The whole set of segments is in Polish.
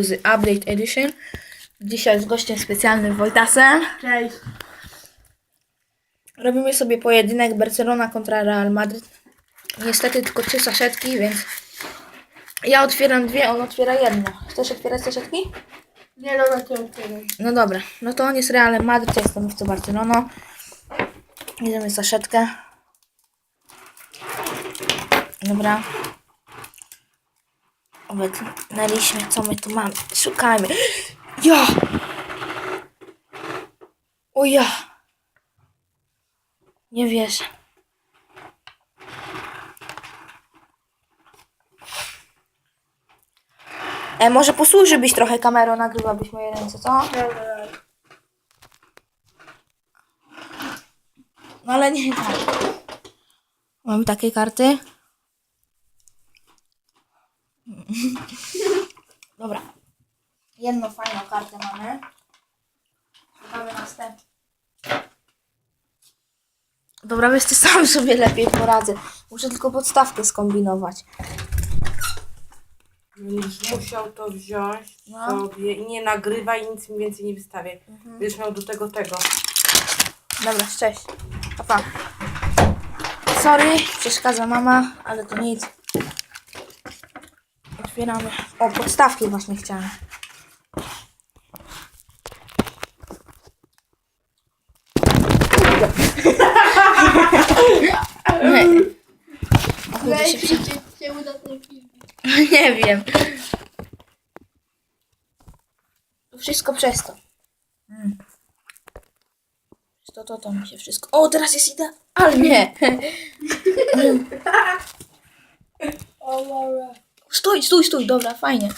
z Update Edition. Dzisiaj z gościem specjalnym Wojtasem. Cześć. Robimy sobie pojedynek Barcelona kontra Real Madrid. Niestety tylko trzy saszetki, więc ja otwieram dwie, on otwiera jedno. Chcesz otwierać saszetki? Nie no, na tym otwieram. No dobra, no to on jest Realem Madrid, ja jestem FC Barcelona. Bierzemy saszetkę. Dobra. Obetnęliśmy, co my tu mamy. Szukajmy. Ja! O ja! Nie wierzę. E, może posłużyłbyś trochę kamerą, nagrywałbyś moje ręce, co? No ale nie tak. Mamy takie karty. Dobra. Jedną fajną kartę mamy. Szukamy następną. Dobra, wiesz, ty sam sobie lepiej poradzę. Muszę tylko podstawkę skombinować. Będziesz musiał to wziąć No. sobie i nie nagrywaj nic mi więcej nie wystawiaj. Będziesz miał do tego tego. Dobra, cześć. Papa. Sorry, przeszkadza mama, ale to nic. Otwieramy. O, podstawki właśnie chciałem. Się się uda ten film. Nie wiem. To wszystko przez to. Mm. To, to, to mi się wszystko... O, teraz jest idealnie. O, dobra. Stój, stój, stój. Dobra, fajnie.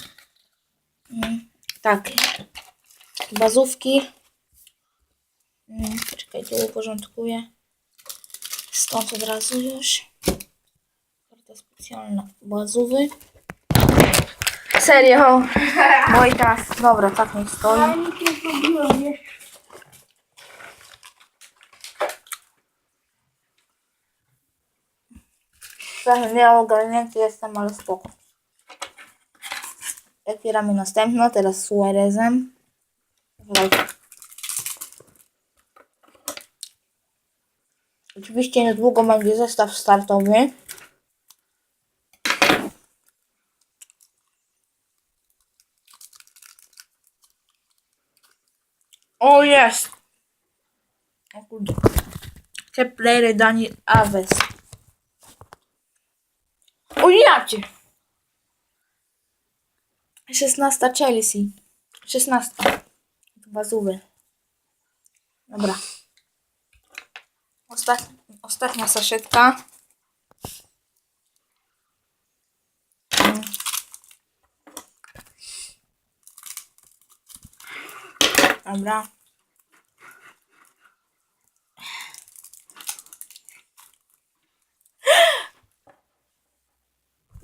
Mm, Tak. Bazówki. Mm, Czekaj, tu uporządkuję. Stąd od razu już. Karta specjalna. Bazówy. Serio? Wojtas. Dobra, tak niech stoi. Nie nieogarnięty jestem, ale spoko. Otwieramy następną, teraz Suarezem. Oczywiście niedługo będzie zestaw startowy. O jest! O kurde. Player Daniel Aves. O jacie! 16 Chelsea. 16. Bazówy. Dobra. Ostat... Ostatnia saszetka. Dobra.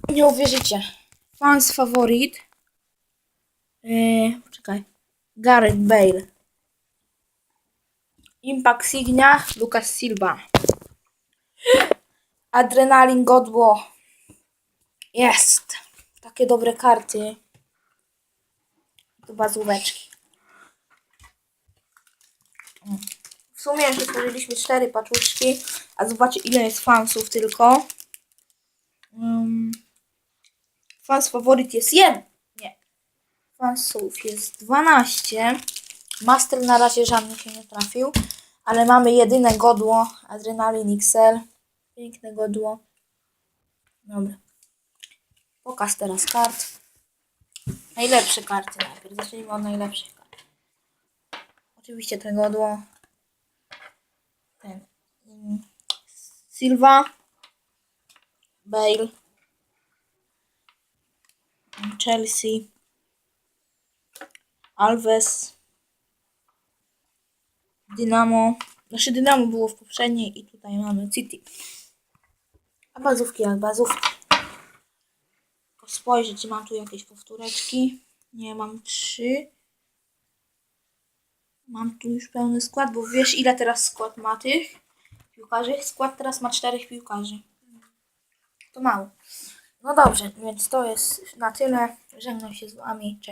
Nie uwierzycie. Fans faworit. Yy, poczekaj. Gareth Bale. Impact Signia. Lucas Silva. Adrenalin Godło. Jest. Takie dobre karty. Tu bazóweczki. W sumie już stworzyliśmy cztery paczuszki. A zobaczcie ile jest fansów tylko. Um, fans faworyt jest jeden. Fansów jest 12. Master na razie żadny się nie trafił. Ale mamy jedyne godło. Adrenalin XL. Piękne godło. Dobra. Pokaż teraz kart. Najlepsze karty najpierw. Zacznijmy od najlepszych kart. Oczywiście te godło. Ten. mm, Silva. Bale. Chelsea. Alves. Dynamo. Znaczy Dynamo było w poprzedniej i tutaj mamy City. A bazówki jak bazówki. Spojrzę, czy mam tu jakieś powtóreczki. Nie, mam trzy. Mam tu już pełny skład, bo wiesz ile teraz skład ma tych piłkarzy? Skład teraz ma czterech piłkarzy. To mało. No dobrze, więc to jest na tyle. Żegnam się z wami. Cześć.